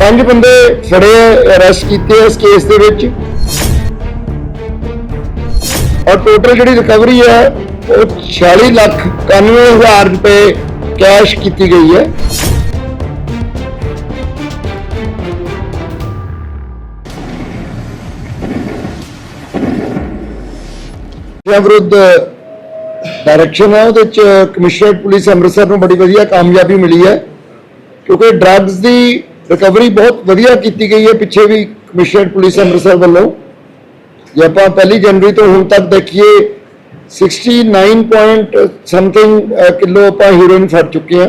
ਪੰਜ ਬੰਦੇ ਫੜੇ ਅਰੈਸਟ ਕੀਤੇ ਇਸ ਕੇਸ ਦੇ ਵਿੱਚ। ਔਰ ਟੋਟਲ ਜਿਹੜੀ ਰਿਕਵਰੀ ਹੈ, ਉਹ 46 ਲੱਖ 91000 ਰੁਪਏ ਕੈਸ਼ ਕੀਤੀ ਗਈ ਹੈ। ਇਹ ਵਿਰੁੱਧ ਡਾਇਰੈਕਸ਼ਨ ਹੈ, ਉਹਦੇ ਚ ਕਮਿਸ਼ਨਰੇਟ ਪੁਲਿਸ ਅੰਮ੍ਰਿਤਸਰ ਨੂੰ ਬੜੀ ਵਧੀਆ ਕਾਮਯਾਬੀ ਮਿਲੀ ਹੈ। ਕਿਉਂਕਿ ਡਰੱਗਸ ਦੀ ਰਿਕਵਰੀ ਬਹੁਤ ਵਧੀਆ ਕੀਤੀ ਗਈ ਹੈ, ਪਿੱਛੇ ਵੀ ਕਮਿਸ਼ਨਰੇਟ ਪੁਲਿਸ ਅੰਮ੍ਰਿਤਸਰ ਵੱਲੋਂ। ਜੇ ਆਪਾਂ ਪਹਿਲੀ ਜਨਵਰੀ ਤੋਂ ਹੁਣ ਤੱਕ ਦੇਖੀਏ 69 ਪੁਆਇੰਟ ਸਮਥਿੰਗ ਕਿਲੋ ਆਪਾਂ ਹੀਰੋਇਨ ਫੜ ਚੁੱਕੇ ਹਾਂ।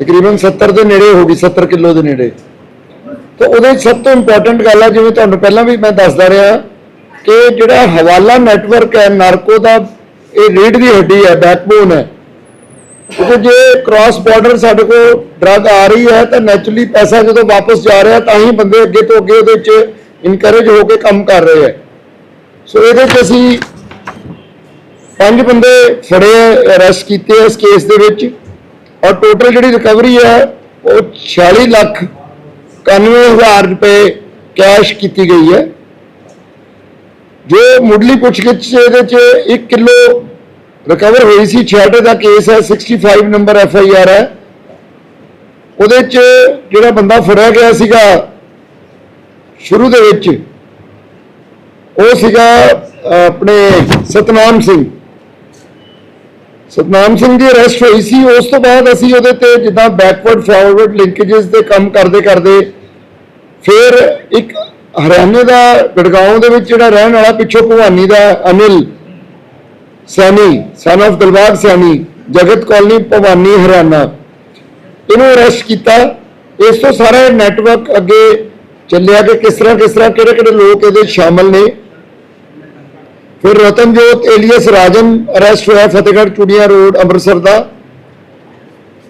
ਤਕਰੀਬਨ 70 ਦੇ ਨੇੜੇ ਹੋ ਗਈ 70 ਕਿਲੋ ਦੇ ਨੇੜੇ। ਤਾਂ ਉਹਦੇ 'ਚ ਸਭ ਤੋਂ ਇੰਪੋਰਟੈਂਟ ਗੱਲ ਹੈ ਜਿਵੇਂ ਤੁਹਾਨੂੰ ਪਹਿਲਾਂ ਵੀ ਮੈਂ ਦੱਸਦਾ ਰਿਹਾ ਕਿ ਜਿਹੜਾ ਹਵਾਲਾ ਨੈਟਵਰਕ ਹੈ, ਨਾਰਕੋ ਦਾ, ਇਹ ਰੀੜ ਦੀ ਹੱਡੀ ਹੈ ਬੈਕਬੋਨ ਹੈ। ਕਿਉਂਕਿ ਜੇ ਕ੍ਰਾਸ ਬਾਰਡਰ ਸਾਡੇ ਕੋਲ ਡਰੱਗ ਆ ਰਹੀ ਹੈ, ਤਾਂ ਨੈਚੁਰਲੀ ਪੈਸਾ ਜਦੋਂ ਵਾਪਸ ਜਾ ਰਿਹਾ, ਤਾਂ ਹੀ ਬੰਦੇ ਅੱਗੇ ਤੋਂ ਅੱਗੇ ਉਹਦੇ 'ਚ ਇਨਕਰੇਜ ਹੋ ਕੇ ਕੰਮ ਕਰ ਰਹੇ ਹੈ। ਸੋ ਇਹਦੇ 'ਚ ਅਸੀਂ ਪੰਜ ਬੰਦੇ ਫੜੇ ਅਰੈਸਟ ਕੀਤੇ ਇਸ ਕੇਸ ਦੇ ਵਿੱਚ। ਔਰ ਟੋਟਲ ਜਿਹੜੀ ਰਿਕਵਰੀ ਹੈ, ਉਹ 46 ਲੱਖ 91000 ਰੁਪਏ ਕੈਸ਼ ਕੀਤੀ ਗਈ ਹੈ। ਜੋ ਮੁੱਢਲੀ ਪੁੱਛਗਿੱਛ 'ਚ ਇਹਦੇ 'ਚ 1 ਕਿਲੋ ਰਿਕਵਰ ਹੋਈ ਸੀ ਛੇੜੇ ਦਾ ਕੇਸ ਹੈ 65 ਨੰਬਰ ਐਫ ਆਈ ਆਰ ਹੈ। ਉਹਦੇ 'ਚ ਜਿਹੜਾ ਬੰਦਾ ਫੜਿਆ ਗਿਆ ਸੀਗਾ, ਸ਼ੁਰੂ ਦੇ ਵਿੱਚ, ਉਹ ਸੀਗਾ ਆਪਣੇ ਸਤਨਾਮ ਸਿੰਘ। ਸਤਨਾਮ ਸਿੰਘ ਦੀ ਅਰੈਸਟ ਹੋਈ ਸੀ, ਉਸ ਤੋਂ ਬਾਅਦ ਅਸੀਂ ਉਹਦੇ ਤੇ ਜਿੱਦਾਂ ਬੈਕਵਰਡ ਫਾਰਵਰਡ ਲਿੰਕੇजेस ਦੇ ਕੰਮ ਕਰਦੇ ਕਰਦੇ, ਫਿਰ ਇੱਕ ਹਰਿਆਣੇ ਦਾ ਗੜਗਾਉਂ ਦੇ ਵਿੱਚ ਜਿਹੜਾ ਰਹਿਣ ਵਾਲਾ ਪਿੱਛੋਂ ਭਵਾਨੀ ਦਾ Anil Saini son of Dilbagh Saini Jagat colony Bhawani Haryana. ਇਹਨੂੰ ਅਰੈਸਟ ਕੀਤਾ। ਇਸ ਤੋਂ ਸਾਰਾ ਨੈਟਵਰਕ ਅੱਗੇ ਚੱਲਿਆ ਕਿ ਕਿਸ ਤਰ੍ਹਾਂ ਕਿਸ ਤਰ੍ਹਾਂ, ਕਿਹੜੇ ਕਿਹੜੇ ਲੋਕ ਇਹਦੇ 'ਚ ਸ਼ਾਮਲ ਨੇ। ਫਿਰ ਰਤਨਜੋਤ ਏਲੀਅਸ ਰਾਜਨ ਅਰੈਸਟ ਹੋਇਆ ਫਤਿਹਗੜ੍ਹ ਚੂੜੀਆਂ ਰੋਡ, ਅੰਮ੍ਰਿਤਸਰ ਦਾ।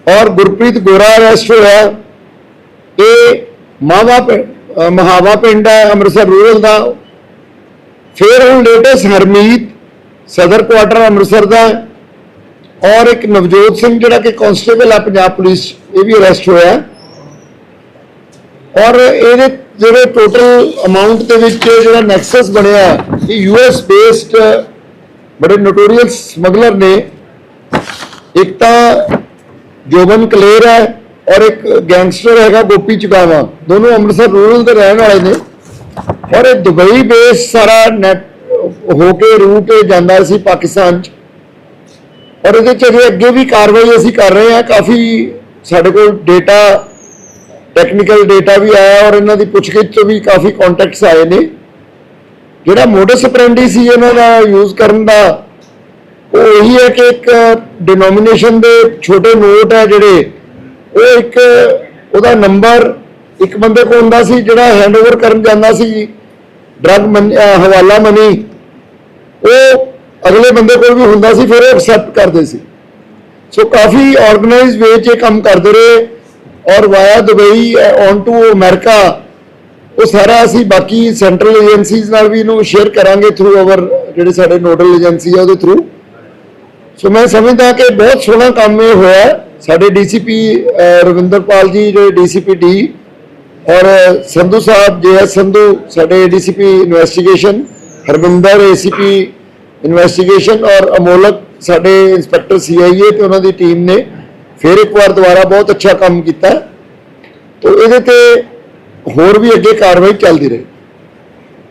ਔਰ ਗੁਰਪ੍ਰੀਤ ਗੋਰਾ ਅਰੈਸਟ ਹੋਇਆ। ਇਹ ਮਾਵਾ ਪਿੰ- ਮਹਾਵਾ ਪਿੰਡ ਹੈ, ਅੰਮ੍ਰਿਤਸਰ ਰੂਰਲ ਦਾ। ਫਿਰ ਹੁਣ ਲੇਟੈਸਟ ਹਰਮੀਤ ਸਦਰ ਕੁਆਟਰ ਅੰਮ੍ਰਿਤਸਰ ਦਾ ਔਰ ਇੱਕ ਨਵਜੋਤ ਸਿੰਘ ਜਿਹੜਾ ਕਿ ਕਾਂਸਟੇਬਲ ਹੈ ਪੰਜਾਬ ਪੁਲਿਸ ਇਹ ਵੀ ਅਰੈਸਟ ਹੋਇਆ ਔਰ ਇਹਦੇ ਜਿਹੜੇ ਟੋਟਲ ਅਮਾਉਂਟ ਦੇ ਵਿੱਚ ਜਿਹੜਾ ਨੈਕਸਸ ਬਣਿਆ ਹੈ, ਇਹ ਯੂਐਸ ਬੇਸਡ ਬੜੇ ਨੋਟੋਰੀਅਸ ਸਮਗਲਰ ਨੇ। ਇੱਕ ਤਾਂ ਜੋਬਨ ਕਲੇਰ ਹੈ ਔਰ ਇੱਕ ਗੈਂਗਸਟਰ ਹੈਗਾ ਗੋਪੀ ਚੁਕਾਵਾ ਦੋਨੋਂ ਅੰਮ੍ਰਿਤਸਰ ਰੂਰਲ ਦੇ ਰਹਿਣ ਵਾਲੇ ਨੇ। ਔਰ ਇਹ ਦੁਬਈ ਬੇਸ ਸਾਰਾ ਨੈਟ ਹੋ ਕੇ ਰੂਟ ਜਾਂਦਾ ਸੀ ਪਾਕਿਸਤਾਨ ਚ। ਔਰ ਇਹਦੇ ਚ ਅਜੇ ਅੱਗੇ ਵੀ ਕਾਰਵਾਈ ਅਸੀਂ ਕਰ ਰਹੇ ਹਾਂ। ਕਾਫੀ ਸਾਡੇ ਕੋਲ ਡੇਟਾ ਟੈਕਨੀਕਲ ਡੇਟਾ ਵੀ ਆਇਆ ਔਰ ਇਹਨਾਂ ਦੀ ਪੁੱਛਗਿੱਛ ਤੋਂ ਵੀ ਕਾਫੀ ਕੰਟੈਕਟਸ ਆਏ ਨੇ। ਜਿਹੜਾ ਮੋਡਸ ਆਪਰੈਂਡੀ ਸੀ ਇਹਨਾਂ ਦਾ ਯੂਜ਼ ਕਰਨ ਦਾ, ਉਹ ਇਹੀ ਹੈ ਕਿ ਇੱਕ ਡਿਨੋਮੀਨੇਸ਼ਨ ਦੇ ਛੋਟੇ ਨੋਟ ਹੈ ਜਿਹੜੇ, ਉਹ ਇੱਕ ਉਹਦਾ ਨੰਬਰ ਇੱਕ ਬੰਦੇ ਕੋਲ ਹੁੰਦਾ ਸੀ ਜਿਹੜਾ ਹੈਂਡਓਵਰ ਕਰਨ ਜਾਂਦਾ ਸੀ। ਡਰਗ ਹਵਾਲਾ ਮਨੀ ਉਹ ਅਗਲੇ ਬੰਦੇ ਕੋਲ ਵੀ ਹੁੰਦਾ ਸੀ, ਫਿਰ ਉਹ ਐਕਸੈਪਟ ਕਰਦੇ ਸੀ ਸੋ ਕਾਫੀ ਆਰਗੇਨਾਈਜ਼ ਵੇ 'ਚ ਇਹ ਕੰਮ ਕਰਦੇ ਰਹੇ ਔਰ via Dubai on to America, ਉਹ ਸਾਰਾ ਅਸੀਂ ਬਾਕੀ ਸੈਂਟਰਲ ਏਜੰਸੀਜ਼ ਨਾਲ ਵੀ ਇਹਨੂੰ ਸ਼ੇਅਰ ਕਰਾਂਗੇ ਥਰੂ ਆਵਰ ਜਿਹੜੇ ਸਾਡੇ ਨੋਡਲ ਏਜੰਸੀ ਆ ਉਹਦੇ ਥਰੂ ਸੋ ਮੈਂ ਸਮਝਦਾ ਕਿ ਬਹੁਤ ਸੋਹਣਾ ਕੰਮ ਇਹ ਹੋਇਆ ਹੈ। ਸਾਡੇ ਡੀਸੀਪੀ ਰਵਿੰਦਰਪਾਲ ਜੀ, ਜਿਹੜੇ ਡੀਸੀਪੀ ਡੀ ਔਰ ਸੰਧੂ ਸਾਹਿਬ ਜੇਐਸ ਸੰਧੂ, ਸਾਡੇ DCP investigation Harvinder ACP investigation ਔਰ ਅਮੋਲਕ ਸਾਡੇ ਇੰਸਪੈਕਟਰ ਸੀਆਈਏ ਤੇ ਉਹਨਾਂ ਦੀ ਟੀਮ ਨੇ ਫਿਰ ਇੱਕ ਵਾਰ ਦੁਬਾਰਾ ਬਹੁਤ ਅੱਛਾ ਕੰਮ ਕੀਤਾ। ਤੋ ਇਹਦੇ ਤੇ ਹੋਰ ਵੀ ਅੱਗੇ ਕਾਰਵਾਈ ਚੱਲਦੀ ਰਹੇ।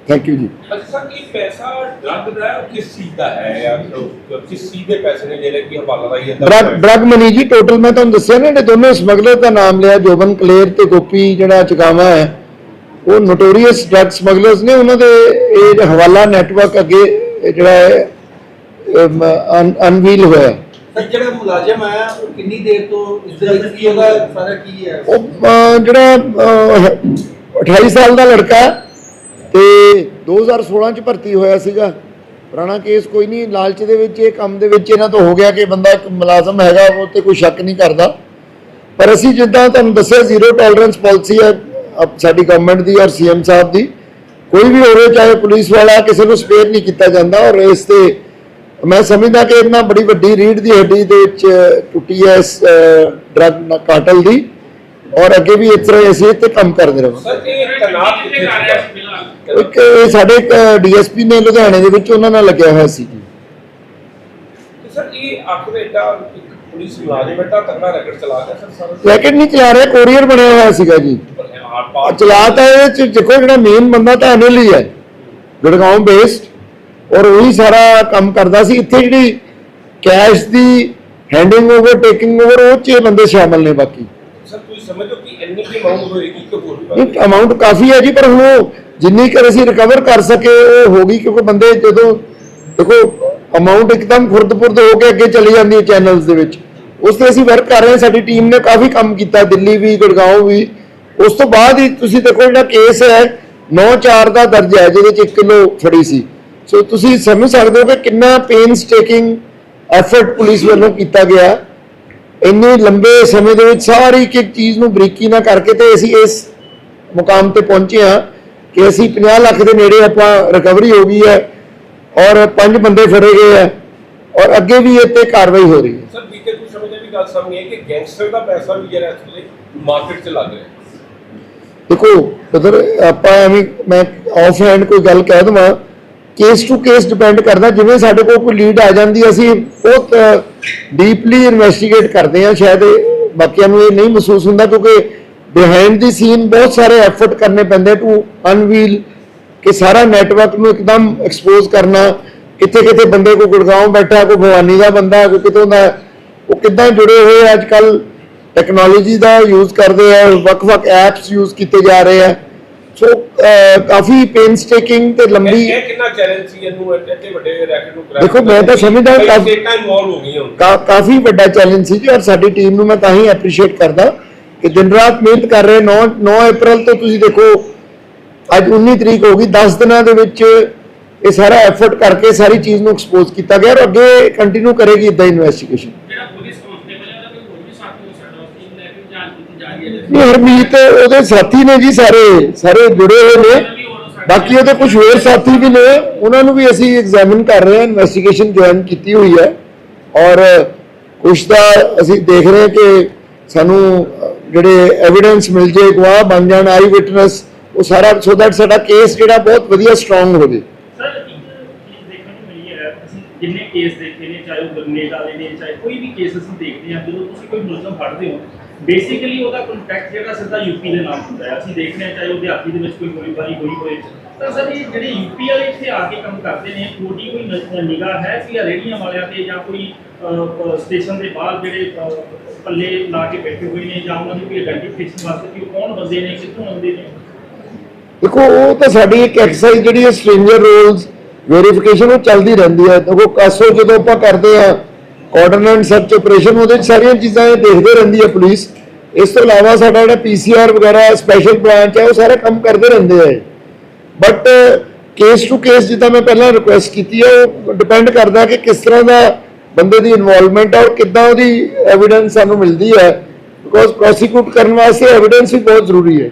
ਥੈਂਕ ਯੂ ਜੀ। ਅੱਛਾ ਇਹ ਪੈਸਾ ਡਰਗ ਦਾ ਕਿਸ ਚੀਜ਼ ਦਾ ਹੈ ਉਹ ਕਿਸ ਚੀਜ਼ ਦੇ ਪੈਸੇ ਨੇ ਜਿਹੜੇ ਕਿ ਹਵਾਲਾ ਦਾ ਹੀ ਡਰਗ ਡਰਗ ਮਨੀ ਜੀ ਟੋਟਲ ਮੈਂ ਤੁਹਾਨੂੰ ਦੱਸਿਆ ਨਾ ਜਿਹੜੇ ਦੋਨੋਂ ਸਮਗਲਰ ਦਾ ਨਾਮ ਲਿਆ ਜੋਬਨ ਕਲੇਰ ਤੇ ਗੋਪੀ ਜਿਹੜਾ ਚਕਾਵਾ ਹੈ ਉਹ ਨੋਟੋਰੀਅਸ ਡਰਗ ਸਮਗਲਰਸ ਨੇ ਉਹਨਾਂ ਦੇ ਇਹ ਹਵਾਲਾ ਨੈਟਵਰਕ ਅੱਗੇ ਜਿਹੜਾ ਹੈ ਅਨਵੀਲ ਹੋਇਆ। ਸਰ ਜਿਹੜਾ ਮੁਲਾਜ਼ਮ ਆਇਆ ਉਹ ਕਿੰਨੀ ਦੇਰ ਤੋਂ ਇਸ ਦੇ ਵਿੱਚ ਕੀ ਉਹਦਾ ਸਾਰਾ ਕੀ ਹੈ? ਉਹ ਅਹ, ਜਿਹੜਾ ਅਹ, 28 ਸਾਲ ਦਾ ਲੜਕਾ ਤੇ 2016 ਚ ਭਰਤੀ ਹੋਇਆ ਸੀਗਾ। ਪੁਰਾਣਾ ਕੇਸ ਕੋਈ ਨਹੀਂ ਲਾਲਚ ਦੇ ਵਿੱਚ ਇਹ ਕੰਮ ਦੇ ਵਿੱਚ ਇਹਨਾਂ ਤੋਂ ਹੋ ਗਿਆ ਕਿ ਬੰਦਾ ਇੱਕ ਮੁਲਾਜ਼ਮ ਹੈਗਾ ਉਹ ਤੇ ਕੋਈ ਸ਼ੱਕ ਨਹੀਂ ਕਰਦਾ। ਪਰ ਅਸੀਂ ਜਿੱਦਾਂ ਤੁਹਾਨੂੰ ਦੱਸਿਆ ਜ਼ੀਰੋ ਟੋਲਰੈਂਸ ਪਾਲਿਸੀ ਹੈ ਸਾਡੀ ਗਵਰਨਮੈਂਟ ਦੀ ਔਰ ਸੀਐਮ ਸਾਹਿਬ ਦੀ। ਕੋਈ ਵੀ ਹੋਵੇ ਚਾਹੇ ਪੁਲਿਸ ਵਾਲਾ ਕਿਸੇ ਨੂੰ ਸਪੇਅਰ ਨਹੀਂ ਕੀਤਾ ਜਾਂਦਾ ਔਰ ਇਸ ਤੇ ਮੈਂ ਸਮਝਦਾ ਕਿ ਇਹਨਾਂ ਬੜੀ ਵੱਡੀ ਰੀੜ ਦੀ ਹੱਡੀ ਦੇ ਵਿੱਚ ਟੁੱਟੀ ਹੈ ਇਸ ਡਰਗ ਕਾਟਲ ਦੀ। ਔਰ ਅੱਗੇ ਵੀ ਇਸ ਤਰ੍ਹਾਂ ਅਸੀਂ ਇੱਥੇ ਕੰਮ ਕਰਦੇ ਰਹਾਂਗੇ। ਇੱਕ ਸਾਡੇ ਇੱਕ ਡੀਐਸਪੀ ਨੇ ਲੁਧਿਆਣੇ ਦੇ ਵਿੱਚ ਉਹਨਾਂ ਨਾਲ ਲੱਗਿਆ ਹੋਇਆ ਸੀ। ਜੀ ਸਰ ਇਹ ਆਖਰ ਏਡਾ ਇੱਕ ਪੁਲਿਸ ਮੁਲਾਜ਼ਮ ਏਡਾ ਤਕੜਾ ਰੈਕਟ ਚਲਾ ਗਿਆ ਸਰ ਸਾਰਾ ਰੈਕਟ ਨਹੀਂ ਚਲਾ ਰਿਹਾ ਕੋਰੀਅਰ ਬਣਿਆ ਹੋਇਆ ਸੀਗਾ ਜੀ। ਆਰ ਆ ਪਾਰ ਚਲਾ ਤਾਂ ਇਹ ਚ ਦੇਖੋ ਜਿਹੜਾ ਮੇਨ ਬੰਦਾ ਤਾਂ ਅਨਿਲ ਹੀ ਹੈ। ਗੁੜਗਾਉਂ ਬੇਸਡ ਔਰ ਉਹੀ ਸਾਰਾ ਕੰਮ ਕਰਦਾ ਸੀ। ਇੱਥੇ ਜਿਹੜੀ ਕੈਸ਼ ਦੀ ਹੈਂਡਿੰਗ ਓਵਰ ਟੇਕਿੰਗ ਓਵਰ ਉਹ ਚ ਬੰਦੇ ਸ਼ਾਮਲ ਨੇ ਬਾਕੀ। ਸਰ ਤੁਸੀਂ ਸਮਝੋ ਕਿ ਇੰਨੀ ਕੀ ਅਮਾਉਂਟ ਹੋਏਗੀ ਕਿ ਹੋਰ ਵੀ ਇਹ ਅਮਾਉਂਟ ਕਾਫੀ ਹੈ ਜੀ ਪਰ ਹੁਣ ਉਹ ਜਿੰਨੀ ਕਰ ਅਸੀਂ ਰਿਕਵਰ ਕਰ ਸਕੇ ਉਹ ਹੋ ਗਈ ਕਿਉਂਕਿ ਬੰਦੇ ਜਦੋਂ ਦੇਖੋ ਅਮਾਉਂਟ ਇੱਕਦਮ ਖੁਰਦ-ਪੁਰਦ ਹੋ ਕੇ ਅੱਗੇ ਚਲੀ ਜਾਂਦੀ ਹੈ ਚੈਨਲਸ ਦੇ ਵਿੱਚ। ਉਸ ਤੇ ਅਸੀਂ ਵਰਕ ਕਰ ਰਹੇ ਹਾਂ ਸਾਡੀ ਟੀਮ ਨੇ ਕਾਫੀ ਕੰਮ ਕੀਤਾ ਦਿੱਲੀ ਵੀ ਗੁੜਗਾਉਂ ਵੀ। ਉਸ ਤੋਂ ਬਾਅਦ ਹੀ ਤੁਸੀਂ ਦੇਖੋ ਜਿਹੜਾ ਕੇਸ ਹੈ 9-4 ਦਾ ਦਰਜ ਹੈ ਜਿਹਦੇ ਚ 1 ਕਿਲੋ ਫੜੀ ਸੀ। ਸੋ ਤੁਸੀਂ ਸਮਝ ਸਕਦੇ ਹੋ ਕਿ ਕਿੰਨਾ ਪੇਨਸ ਟੇਕਿੰਗ ਐਫਰਟ ਪੁਲਿਸ ਵੱਲੋਂ ਕੀਤਾ ਗਿਆ। ਇੰਨੇ ਲੰਬੇ ਸਮੇਂ ਦੇ ਵਿੱਚ ਸਾਰੀ ਇੱਕ ਇੱਕ ਚੀਜ਼ ਨੂੰ ਬਰੀਕੀ ਨਾਲ ਕਰਕੇ ਤੇ ਅਸੀਂ ਇਸ ਮੁਕਾਮ ਤੇ ਪਹੁੰਚੇ ਹਾਂ ਕਿ ਅਸੀਂ 50 ਲੱਖ ਦੇ ਨੇੜੇ ਆਪਾਂ ਰਿਕਵਰੀ ਹੋ ਗਈ ਹੈ ਔਰ ਪੰਜ ਬੰਦੇ ਫੜੇ ਗਏ ਹੈ ਔਰ ਅੱਗੇ ਵੀ ਇਹ ਤੇ ਕਾਰਵਾਈ ਹੋ ਰਹੀ ਹੈ। ਸਰ ਬੀਤੇ ਕੁਝ ਸਮੇਂ ਦੀ ਵੀ ਗੱਲ ਸਾਹਮਣੇ ਹੈ ਕਿ ਗੈਂਗਸਟਰ ਦਾ ਪੈਸਾ ਵੀ ਜਿਹੜਾ ਇਸ ਵੇਲੇ ਮਾਰਕੀਟ 'ਚ ਲੱਗ ਰਿਹਾ ਦੇਖੋ ਉਧਰ ਆਪਾਂ ਐਵੇਂ ਮੈਂ ਆਫ ਹੈਂਡ ਕੋਈ ਗੱਲ ਕਹਿ ਦਵਾਂ ਕੇਸ ਟੂ ਕੇਸ ਡਿਪੈਂਡ ਕਰਦਾ, ਜਿਵੇਂ ਸਾਡੇ ਕੋਲ ਕੋਈ ਲੀਡ ਆ ਜਾਂਦੀ, ਅਸੀਂ ਉਹ ਡੀਪਲੀ ਇਨਵੈਸਟੀਗੇਟ ਕਰਦੇ ਹਾਂ, ਸ਼ਾਇਦ ਇਹ ਬਾਕੀਆਂ ਨੂੰ ਇਹ ਨਹੀਂ ਮਹਿਸੂਸ ਹੁੰਦਾ, ਕਿਉਂਕਿ ਬਿਹਾਈਂਡ ਦੀ ਸੀਨ ਬਹੁਤ ਸਾਰੇ ਐਫਰਟ ਕਰਨੇ ਪੈਂਦੇ ਟੂ ਅਨਵੀਲ ਕਿ ਸਾਰਾ ਨੈਟਵਰਕ ਨੂੰ ਇੱਕਦਮ ਐਕਸਪੋਜ਼ ਕਰਨਾ, ਕਿੱਥੇ ਕਿੱਥੇ ਬੰਦੇ ਕੋ ਗੁੜਗਾਉਂ ਬੈਠਾ, ਕੋਈ ਭਵਾਨੀ ਦਾ ਬੰਦਾ, ਕੋਈ ਕਿਤੋਂ ਦਾ, ਉਹ ਕਿੱਦਾਂ ਜੁੜੇ ਹੋਏ ਅੱਜ ਕੱਲ ਟੈਕਨੋਲੋਜੀ ਦਾ ਯੂਜ਼ ਕਰਦੇ ਆ, ਵੱਖ-ਵੱਖ ਐਪਸ ਯੂਜ਼ ਕੀਤੇ ਜਾ ਰਹੇ ਆ। ਸੋ ਕਾਫੀ ਪੇਨਸਟੇਕਿੰਗ ਤੇ ਲੰਬੀ ਇਹ ਕਿੰਨਾ ਚੈਲੰਜ ਸੀ ਇਹਨੂੰ? ਇੱਥੇ ਵੱਡੇ ਰੈਕਟ ਨੂੰ ਦੇਖੋ, ਮੈਂ ਤਾਂ ਸਮਝਦਾ ਕਾਫੀ- ਇਨਵੋਲਵ ਹੋ ਗਈਆਂ ਹੁਣ। ਕਾਫੀ ਵੱਡਾ ਚੈਲੰਜ ਸੀ ਜੀ ਔਰ ਸਾਡੀ ਟੀਮ ਨੂੰ ਮੈਂ ਤਾਂ ਹੀ ਐਪਰੀਸ਼ੀਏਟ ਕਰਦਾ ਕਿ ਦਿਨ ਰਾਤ ਮਿਹਨਤ ਕਰ ਰਹੇ। 9 9 ਅਪ੍ਰੈਲ ਤੋਂ ਤੁਸੀਂ ਦੇਖੋ ਅੱਜ 19 ਤਰੀਕ ਹੋ ਗਈ। 10 ਦਿਨਾਂ ਦੇ ਵਿੱਚ ਇਹ ਸਾਰਾ ਐਫਰਟ ਕਰਕੇ ਸਾਰੀ ਚੀਜ਼ ਨੂੰ ਐਕਸਪੋਜ਼ ਕੀਤਾ ਗਿਆ ਔਰ ਅੱਗੇ ਕੰਟੀਨਿਊ ਕਰੇਗੀ ਇਦਾਂ ਇਨਵੈਸਟੀਗੇਸ਼ਨ ਜਿਹੜਾ ਪੁਲਿਸ ਕਾਂਸਟੇਬਲ ਹੈ ਉਹਦਾ ਕੋਈ ਹੋਰ ਵੀ ਸਾਥੀ ਹੋ ਸਕਦਾ ਉਸ ਟੀਮ ਲੈ ਕੇ ਜਾਂਚ ਕੀਤੀ ਜਾ ਰਹੀ ਹੈ ਨਹੀਂ ਹਰਮੀਤ, ਉਹਦੇ ਸਾਥੀ ਨੇ ਜੀ ਸਾਰੇ ਸਾਰੇ ਜੁੜੇ ਹੋਏ ਨੇ। ਬਾਕੀ ਉਹਦੇ ਕੁਝ ਹੋਰ ਸਾਥੀ ਵੀ ਨੇ, ਉਹਨਾਂ ਨੂੰ ਵੀ ਅਸੀਂ ਐਗਜ਼ਾਮਿਨ ਕਰ ਰਹੇ ਹਾਂ ਇਨਵੈਸਟੀਗੇਸ਼ਨ ਜੁਆਇਨ ਕੀਤੀ ਹੋਈ ਹੈ। ਔਰ ਕੁਝ ਦਾ ਅਸੀਂ ਦੇਖ ਰਹੇ ਕਿ ਸਾਨੂੰ ਜਿਹੜੇ ਐਵੀਡੈਂਸ ਮਿਲ ਜੇ, ਗਵਾਹ ਬਣ ਜਾਣ ਆਈ ਵਿਟਨੈਸ ਉਹ ਸਾਰਾ ਸੋ ਦੈਟ ਸਾਡਾ ਕੇਸ ਜਿਹੜਾ ਬਹੁਤ ਵਧੀਆ ਸਟਰੋਂਗ ਹੋ ਜੇ। ਸਰ, ਇੱਕ ਚੀਜ਼ ਦੇਖਣ ਨੂੰ ਮਿਲੀ ਹੈ, ਅਸੀਂ ਜਿੰਨੇ ਕੇਸ ਦੇਖੇ ਨੇ, ਚਾਹੇ ਉਹ ਗ੍ਰਨੇਡ ਵਾਲੇ ਨੇ, ਚਾਹੇ ਕੋਈ ਵੀ ਕੇਸ ਅਸੀਂ ਦੇਖਦੇ ਹਾਂ, ਜਦੋਂ ਤੁਸੀਂ ਕੋਈ ਮੁਲਜ਼ਮ ਫੜਦੇ ਹੋ ਬੇਸਿਕਲੀ ਉਹਦਾ ਕੰਟੈਕਟ ਜਿਹੜਾ ਸਿੱਧਾ ਯੂਪੀ ਦੇ ਨਾਲ ਹੁੰਦਾ ਹੈ। ਅਸੀਂ ਦੇਖਦੇ ਹਾਂ ਚਾਹੇ ਉਹ ਦਿਹਾਤੀ ਦੇ ਵਿੱਚ ਕੋਈ ਗੋਲੀਬਾਰੀ ਹੋਈ ਹੋਏ ਤਾਂ ਸਰ ਇਹ ਜਿਹੜੇ ਯੂਪੀ ਵਾਲੇ ਇੱਥੇ ਆ ਕੇ ਕੰਮ ਕਰਦੇ ਨੇ ਤੁਹਾਡੀ ਕੋਈ ਨ- ਨਿਗਾਹ ਹੈ ਕਿ ਇਹ ਰੇੜੀਆਂ ਵਾਲਿਆਂ ਤੇ ਜਾਂ ਕੋਈ ਸਟੇਸ਼ਨ ਦੇ ਬਾਹਰ ਜਿਹੜੇ ਅਹ, ਪੱਲੇ ਲਾ ਕੇ ਬੈਠੇ ਹੋਏ ਨੇ ਜਾਂ ਉਹਨਾਂ ਦੀ ਕੋਈ ਆਇਡੈਂਟੀਫਿਕੇਸ਼ਨ ਵਾਸਤੇ ਕਿ ਉਹ ਕੌਣ ਬੰਦੇ ਨੇ ਕਿੱਥੋਂ ਆਉਂਦੇ ਨੇ? ਦੇਖੋ ਉਹ ਤਾਂ ਸਾਡੀ ਇੱਕ ਐਕਸਰਸਾਈਜ਼ ਜਿਹੜੀ ਹੈ ਸਟ੍ਰੇਂਜਰ ਰੋਲਸ ਵੈਰੀਫਿਕੇਸ਼ਨ ਉਹ ਚੱਲਦੀ ਰਹਿੰਦੀ ਹੈ। ਦੇਖੋ ਕਾਸੋ ਜਦੋਂ ਆਪਾਂ ਕਰਦੇ ਆ ਆਰਡੀਨੈਂਸ ਸਰਚ ਆਪਰੇਸ਼ਨ ਉਹਦੇ 'ਚ ਸਾਰੀਆਂ ਚੀਜ਼ਾਂ ਇਹ ਦੇਖਦੇ ਰਹਿੰਦੀ ਹੈ ਪੁਲਿਸ। ਇਸ ਤੋਂ ਇਲਾਵਾ ਸਾਡਾ ਜਿਹੜਾ ਪੀਸੀਆਰ ਵਗੈਰਾ ਸਪੈਸ਼ਲ ਬ੍ਰਾਂਚ ਹੈ, ਉਹ ਸਾਰਾ ਕੰਮ ਕਰਦੇ ਰਹਿੰਦੇ ਆ ਬਟ ਕੇਸ ਟੂ ਕੇਸ ਜਿੱਦਾਂ ਮੈਂ ਪਹਿਲਾਂ ਰਿਕੁਐਸਟ ਕੀਤੀ ਹੈ, ਉਹ ਡਿਪੈਂਡ ਕਰਦਾ ਕਿ ਕਿਸ ਤਰ੍ਹਾਂ ਦਾ ਬੰਦੇ ਦੀ ਇਨਵੋਲਵਮੈਂਟ ਹੈ ਔਰ ਕਿੱਦਾਂ ਉਹਦੀ ਐਵੀਡੈਂਸ ਸਾਨੂੰ ਮਿਲਦੀ ਹੈ। ਬਿਕੋਜ਼ ਪ੍ਰੋਸੀਕਿਊਟ ਕਰਨ ਵਾਸਤੇ ਐਵੀਡੈਂਸ ਵੀ ਬਹੁਤ ਜ਼ਰੂਰੀ ਹੈ।